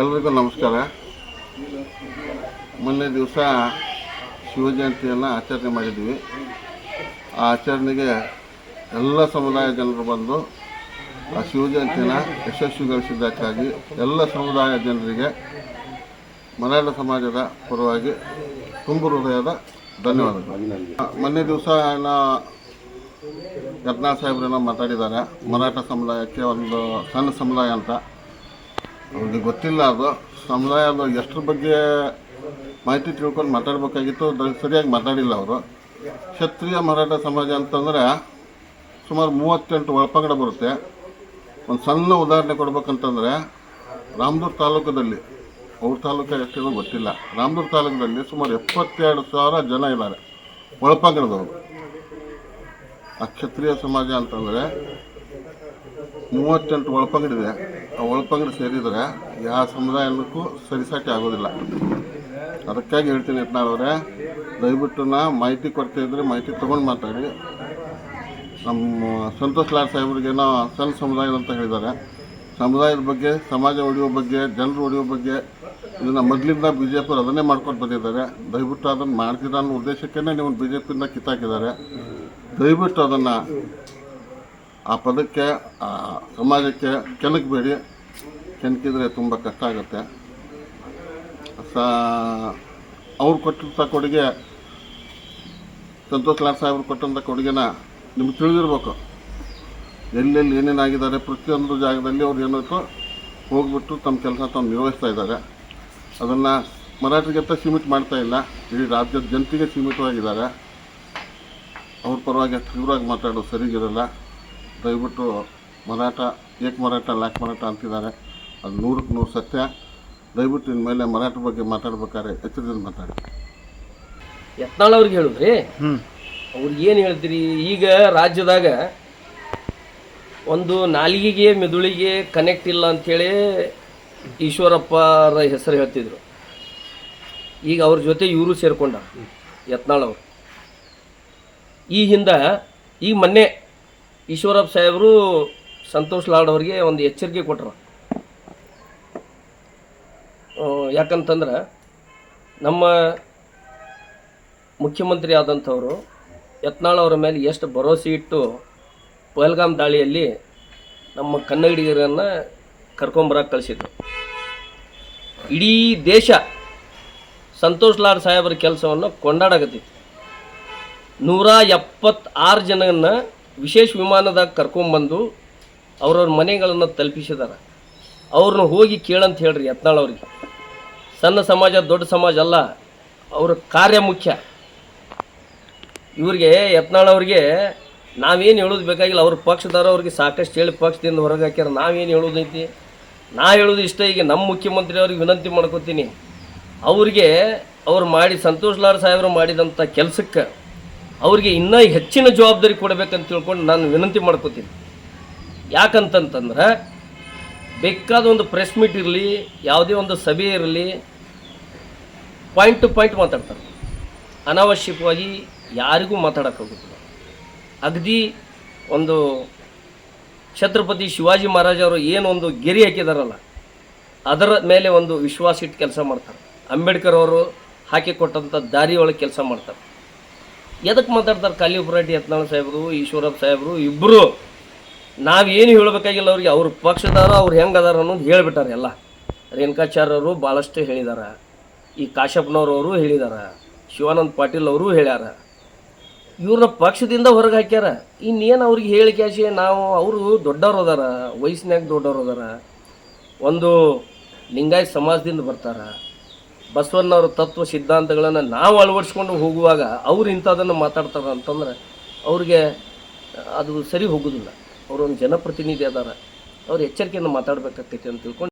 ಎಲ್ರಿಗೂ ನಮಸ್ಕಾರ. ಮೊನ್ನೆ ದಿವಸ ಶಿವಜಯಂತಿಯನ್ನು ಆಚರಣೆ ಮಾಡಿದ್ವಿ. ಆ ಆಚರಣೆಗೆ ಎಲ್ಲ ಸಮುದಾಯ ಜನರು ಬಂದು ಆ ಶಿವಜಯಂತಿನ ಯಶಸ್ವಿಗೊಳಿಸಿದ್ದಕ್ಕಾಗಿ ಎಲ್ಲ ಸಮುದಾಯ ಜನರಿಗೆ ಮಲಯಾಳ ಸಮಾಜದ ಪರವಾಗಿ ತುಂಬು ಹೃದಯದ ಧನ್ಯವಾದಗಳು. ಮೊನ್ನೆ ದಿವಸ ಏನೋ ಯತ್ನಾ ಸಾಹೇಬ್ರೇನೋ ಮಾತಾಡಿದ್ದಾರೆ. ಮರಾಠ ಸಮುದಾಯಕ್ಕೆ ಒಂದು ಸಣ್ಣ ಸಮುದಾಯ ಅಂತ. ಅವ್ರಿಗೆ ಗೊತ್ತಿಲ್ಲ ಅದು ಸಮುದಾಯದ ಎಷ್ಟ್ರ ಬಗ್ಗೆ ಮಾಹಿತಿ ತಿಳ್ಕೊಂಡು ಮಾತಾಡ್ಬೇಕಾಗಿತ್ತು, ಅದು ಸರಿಯಾಗಿ ಮಾತಾಡಿಲ್ಲ ಅವರು. ಕ್ಷತ್ರಿಯ ಮರಾಠ ಸಮಾಜ ಅಂತಂದರೆ ಸುಮಾರು ಮೂವತ್ತೆಂಟು ಒಳಪಂಗಡ ಬರುತ್ತೆ. ಒಂದು ಸಣ್ಣ ಉದಾಹರಣೆ ಕೊಡ್ಬೇಕಂತಂದರೆ ರಾಮದೂರ್ ತಾಲೂಕದಲ್ಲಿ, ಅವ್ರ ತಾಲೂಕು ಎಷ್ಟಿದೆ ಗೊತ್ತಿಲ್ಲ. ರಾಮದೂರ್ ತಾಲೂಕದಲ್ಲಿ ಸುಮಾರು ಎಪ್ಪತ್ತೆರಡು ಸಾವಿರ ಜನ ಇದ್ದಾರೆ, ಒಳಪಂಗಡದವರು. ಆ ಕ್ಷತ್ರಿಯ ಸಮಾಜ ಅಂತಂದರೆ ಮೂವತ್ತೆಂಟು ಒಳಪಂಗಡಿದೆ. ಒಳಪಂಗಡಿ ಸೇರಿದರೆ ಯಾವ ಸಮುದಾಯಕ್ಕೂ ಸರಿಸಾಟಿ ಆಗೋದಿಲ್ಲ. ಅದಕ್ಕಾಗಿ ಹೇಳ್ತೀನಿ ಯತ್ನಾಳವ್ರೆ ದಯವಿಟ್ಟು ನಾ ಮಾಹಿತಿ ಕೊಡ್ತಾ ಇದ್ರೆ ಮಾಹಿತಿ ತೊಗೊಂಡು ಮಾತಾಡಿ. ನಮ್ಮ ಸಂತೋಷ್ ಲಾಡ್ ಸಾಹೇಬ್ರಿಗೇನೋ ಸಣ್ಣ ಸಮುದಾಯ ಅಂತ ಹೇಳಿದ್ದಾರೆ. ಸಮುದಾಯದ ಬಗ್ಗೆ, ಸಮಾಜ ಉಳಿಯೋ ಬಗ್ಗೆ, ಜನರು ಉಳಿಯೋ ಬಗ್ಗೆ ಇದನ್ನು ಮೊದಲಿಂದ ಬಿ ಜೆ ಪಿಯವರು ಅದನ್ನೇ ಮಾಡ್ಕೊಂಡು ಬಂದಿದ್ದಾರೆ. ದಯವಿಟ್ಟು ಅದನ್ನು ಮಾಡ್ತೀರ ಅನ್ನೋ ಉದ್ದೇಶಕ್ಕೇ ನೀವು ಬಿ ಜೆ ಪಿಯಿಂದ ಕಿತ್ತಾಕಿದ್ದಾರೆ. ದಯವಿಟ್ಟು ಅದನ್ನು ಆ ಪದಕ್ಕೆ ಸಮಾಜಕ್ಕೆ ಕೆಣಕಬೇಡಿ. ಕೆಣಕಿದ್ರೆ ತುಂಬ ಕಷ್ಟ ಆಗುತ್ತೆ. ಸಾ, ಅವ್ರು ಕೊಟ್ಟಂಥ ಕೊಡುಗೆ, ಸಂತೋಷ್ ಲಾಲ್ ಸಾಹೇಬ್ರು ಕೊಟ್ಟಂಥ ಕೊಡುಗೆನ ನಿಮ್ಗೆ ತಿಳಿದಿರ್ಬೇಕು. ಎಲ್ಲೆಲ್ಲಿ ಏನೇನಾಗಿದ್ದಾರೆ, ಪ್ರತಿಯೊಂದು ಜಾಗದಲ್ಲಿ ಅವ್ರು ಏನಾಯಿತು ಹೋಗ್ಬಿಟ್ಟು ತಮ್ಮ ಕೆಲಸ ತಮ್ಮ ನಿರ್ವಹಿಸ್ತಾ ಇದ್ದಾರೆ. ಅದನ್ನು ಮರಾಠಿಗಂತ ಸೀಮಿತ ಮಾಡ್ತಾ ಇಲ್ಲ. ಇಡೀ ರಾಜ್ಯದ ಜನತೆಗೆ ಸೀಮಿತವಾಗಿದ್ದಾರೆ. ಅವ್ರ ಪರವಾಗಿ ತೀವ್ರವಾಗಿ ಮಾತಾಡೋದು ಸರಿಗಿರಲ್ಲ. ದಯವಿಟ್ಟು ಮರಾಠ ಏಕ್ ಮರಾಠ ಲಾಕ್ ಮರಾಠ ಅಂತಿದ್ದಾರೆ. ಅದು ನೂರಕ್ಕೆ ನೂರು ಸತ್ಯ. ದಯವಿಟ್ಟು ಇನ್ಮೇಲೆ ಮರಾಠ ಬಗ್ಗೆ ಮಾತಾಡ್ಬೇಕಾದ್ರೆ ಎಚ್ಚರದಿಂದ ಮಾತಾಡಿ. ಯತ್ನಾಳ್ ಅವ್ರಿಗೆ ಹೇಳಿದ್ರಿ? ಅವ್ರಿಗೆ ಏನು ಹೇಳ್ತೀರಿ? ಈಗ ರಾಜ್ಯದಾಗ ಒಂದು ನಾಲಿಗೆಗೆ ಮೆದುಳಿಗೆ ಕನೆಕ್ಟ್ ಇಲ್ಲ ಅಂಥೇಳಿ ಈಶ್ವರಪ್ಪರ ಹೆಸರು ಹೇಳ್ತಿದ್ರು. ಈಗ ಅವ್ರ ಜೊತೆ ಇವರು ಸೇರ್ಕೊಂಡ ಯತ್ನಾಳ್ ಅವರು. ಈ ಹಿಂದೆ ಈಗ ಮೊನ್ನೆ ಈಶ್ವರಪ್ಪ ಸಾಹೇಬರು ಸಂತೋಷ್ ಲಾಡ್ ಅವ್ರಿಗೆ ಒಂದು ಎಚ್ಚರಿಕೆ ಕೊಟ್ಟರು ಯಾಕಂತಂದ್ರೆ ನಮ್ಮ ಮುಖ್ಯಮಂತ್ರಿ ಆದಂಥವರು ಯತ್ನಾಳ್ ಅವರ ಮೇಲೆ ಎಷ್ಟು ಭರವಸೆ ಇಟ್ಟು ಪಹಲ್ಗಾಮ್ ದಾಳಿಯಲ್ಲಿ ನಮ್ಮ ಕನ್ನಡಿಗರನ್ನು ಕರ್ಕೊಂಬರಕ್ಕೆ ಕಳಿಸಿದ್ರು. ಇಡೀ ದೇಶ ಸಂತೋಷ್ ಲಾಡ್ ಸಾಹೇಬರ ಕೆಲಸವನ್ನು ಕೊಂಡಾಡಕತ್ತಿತ್ತು. ನೂರ ಎಪ್ಪತ್ತಾರು ಜನನ್ನ ವಿಶೇಷ ವಿಮಾನದಾಗ ಕರ್ಕೊಂಬಂದು ಅವ್ರವ್ರ ಮನೆಗಳನ್ನು ತಲುಪಿಸಿದಾರೆ. ಅವ್ರನ್ನ ಹೋಗಿ ಕೇಳಂತ ಹೇಳ್ರಿ ಯತ್ನಾಳ್ ಅವ್ರಿಗೆ. ಸಣ್ಣ ಸಮಾಜ, ದೊಡ್ಡ ಸಮಾಜ ಅಲ್ಲ, ಅವ್ರ ಕಾರ್ಯ ಮುಖ್ಯ. ಇವ್ರಿಗೆ, ಯತ್ನಾಳ್ ಅವ್ರಿಗೆ ನಾವೇನು ಹೇಳೋದು ಬೇಕಾಗಿಲ್ಲ, ಅವ್ರ ಪಕ್ಷದಾರ ಅವ್ರಿಗೆ ಸಾಕಷ್ಟು ಹೇಳಿ ಪಕ್ಷದಿಂದ ಹೊರಗೆ ಹಾಕ್ಯಾರ, ನಾವೇನು ಹೇಳೋದೈತಿ ನಾ ಹೇಳೋದು ಇಷ್ಟ, ಈಗ ನಮ್ಮ ಮುಖ್ಯಮಂತ್ರಿ ಅವ್ರಿಗೆ ವಿನಂತಿ ಮಾಡ್ಕೋತೀನಿ. ಅವ್ರಿಗೆ ಅವ್ರು ಮಾಡಿ ಸಂತೋಷ್ ಲಾಲ್ ಸಾಹೇಬ್ರು ಮಾಡಿದಂಥ ಕೆಲಸಕ್ಕೆ ಅವ್ರಿಗೆ ಇನ್ನೂ ಹೆಚ್ಚಿನ ಜವಾಬ್ದಾರಿ ಕೊಡಬೇಕಂತ ತಿಳ್ಕೊಂಡು ನಾನು ವಿನಂತಿ ಮಾಡ್ಕೋತೀನಿ. ಯಾಕಂತಂತಂದ್ರೆ, ಬೇಕಾದ ಒಂದು ಪ್ರೆಸ್ ಮೀಟ್ ಇರಲಿ, ಯಾವುದೇ ಒಂದು ಸಭೆ ಇರಲಿ ಪಾಯಿಂಟ್ ಟು ಪಾಯಿಂಟ್ ಮಾತಾಡ್ತಾರೆ. ಅನಾವಶ್ಯಕವಾಗಿ ಯಾರಿಗೂ ಮಾತಾಡೋಕ್ಕಾಗುತ್ತಿಲ್ಲ ಅಗದಿ ಒಂದು ಛತ್ರಪತಿ ಶಿವಾಜಿ ಮಹಾರಾಜ ಅವರು ಏನು ಒಂದು ಗೆರೆ ಹಾಕಿದಾರಲ್ಲ, ಅದರ ಮೇಲೆ ಒಂದು ವಿಶ್ವಾಸ ಇಟ್ಟು ಕೆಲಸ ಮಾಡ್ತಾರೆ. ಅಂಬೇಡ್ಕರ್ ಅವರು ಹಾಕಿಕೊಟ್ಟಂಥ ದಾರಿ ಒಳಗೆ ಕೆಲಸ ಮಾಡ್ತಾರೆ. ಎದಕ್ಕೆ ಮಾತಾಡ್ತಾರೆ ಕಾಲಿ ಪುರಾಟಿ ಯತ್ನಾಳ್ ಸಾಹೇಬರು, ಈಶ್ವರಪ್ಪ ಸಾಹೇಬರು ಇಬ್ಬರು ನಾವೇನು ಹೇಳಬೇಕಾಗಿಲ್ಲ ಅವ್ರಿಗೆ, ಅವ್ರ ಪಕ್ಷದಾರ ಅವ್ರು ಹೆಂಗೆ ಅದಾರ ಅನ್ನೋದು ಹೇಳ್ಬಿಟ್ಟಾರೆ ಎಲ್ಲ. ರೇಣುಕಾಚಾರ್ಯವರು ಭಾಳಷ್ಟು ಹೇಳಿದಾರ. ಈ ಕಾಶಪ್ಪನವ್ರವರು ಹೇಳಿದಾರ. ಶಿವಾನಂದ ಪಾಟೀಲ್ ಅವರು ಹೇಳ್ಯಾರ. ಇವ್ರನ್ನ ಪಕ್ಷದಿಂದ ಹೊರಗೆ ಹಾಕ್ಯಾರ. ಇನ್ನೇನು ಅವ್ರಿಗೆ ಹೇಳಿ ನಾವು ಅವರು ದೊಡ್ಡವ್ರು ಅದಾರ ವಯಸ್ಸಿನಾಗ ದೊಡ್ಡವ್ರು ಅದಾರ. ಒಂದು ಲಿಂಗಾಯತ್ ಸಮಾಜದಿಂದ ಬರ್ತಾರ. ಬಸವಣ್ಣವ್ರ ತತ್ವ ಸಿದ್ಧಾಂತಗಳನ್ನು ನಾವು ಅಳವಡಿಸ್ಕೊಂಡು ಹೋಗುವಾಗ ಅವ್ರು ಇಂಥದನ್ನು ಮಾತಾಡ್ತಾರೆ ಅಂತಂದ್ರೆ ಅವ್ರಿಗೆ ಅದು ಸರಿ ಹೋಗೋದಿಲ್ಲ. ಅವರೊಂದು ಜನಪ್ರತಿನಿಧಿ ಅದಾರ. ಅವ್ರು ಎಚ್ಚರಿಕೆಯನ್ನು ಮಾತಾಡಬೇಕಾಗ್ತೈತಿ ಅಂತ ತಿಳ್ಕೊಂಡು